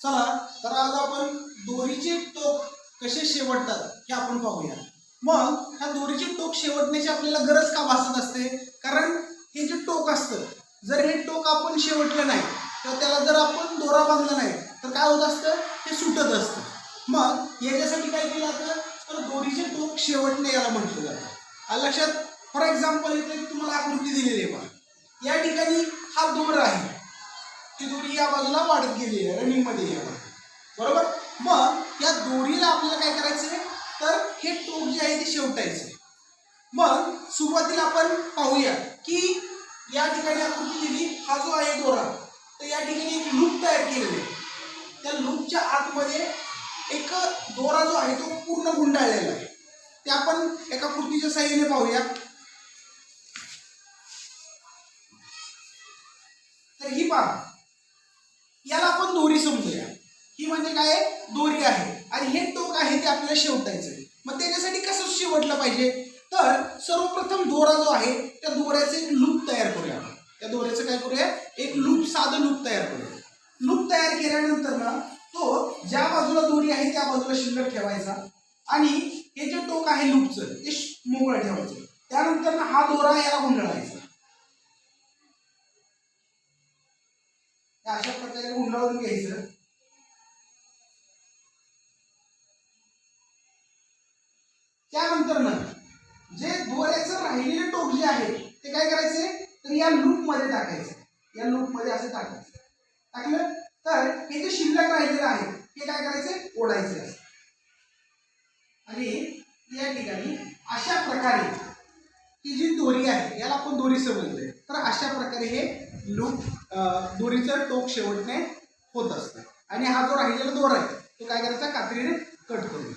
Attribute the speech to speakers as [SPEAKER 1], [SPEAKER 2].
[SPEAKER 1] चला तर आज आपण दोरीचे टोक कसे शेवटतात हे आपण पाहूया. मग ह्या दोरीचे टोक शेवटण्याची आपल्याला गरज का भासत असते? कारण हे जे टोक असतं जर हे टोक आपण शेवटलं नाही तर त्याला जर आपण दोरा बांधला नाही तर काय होत असतं? ते सुटत असतं. मग याच्यासाठी काय केलं जातं? तर दोरीचे टोक शेवटणे याला म्हटलं जातं. लक्षात फॉर एक्झाम्पल इथे तुम्हाला आकृती दिलेली आहे बघा. या ठिकाणी हा दोर आहे. ती दोरी या बाजूला वाढत गेली आहे रनिंगमध्ये या बरोबर? मग या दोरीला आपल्याला काय करायचं आहे तर हे टोक जे आहे ते शेवटायचं आहे मग सुरुवातीला आपण पाहूया की या ठिकाणी आकृती दिली हा जो आहे दोरा तर या ठिकाणी एक लूप तयार केलेली आहे. त्या लूपच्या आतमध्ये एक दोरा जो आहे तो पूर्ण गुंडाळलेला आहे. ते आपण एका कृतीच्या साह्याने पाहूया. तर ही पहा. याला आपण दोरी समजूया ही म्हणजे काय? दोरी आहे. आणि हे टोक आहे ते आपल्याला शेवटायचं आहे. मग त्याच्यासाठी कसं शेवटलं पाहिजे? तर सर्वप्रथम दोरा जो आहे त्या दोऱ्याचं एक लूप तयार करूया आपण. त्या दोऱ्याचं काय करूया? एक लूप साधं लूप तयार करूया. लूप तयार केल्यानंतर ना तो ज्या बाजूला दोरी आहे त्या बाजूला शिल्लक ठेवायचा. आणि हे जे टोक आहे लूपचं ते मोकळं ठेवायचं. त्यानंतर ना हा दोरा याला गुंडाळायचा. अशा प्रकारे गुंडाळून घ्यायचं. त्यानंतर ना जे दोऱ्याचं राहिलेले टोक जे आहे ते काय करायचे? तर या लूपमध्ये टाकायचं. या लूपमध्ये असं टाकायचं. टाकलं? तर हे जे शिल्लक राहिलेलं आहे ते काय करायचे? ओढायचे असं. आणि या ठिकाणी अशा प्रकारे ही जी दोरी आहे याला आपण दोरी समजले तर अशा प्रकारे हे लूप दोरीचं टोक शेवटणे होत असतं. आणि हा जो राहिलेला दोरा आहे तो काय करायचा? कात्रीने कट करू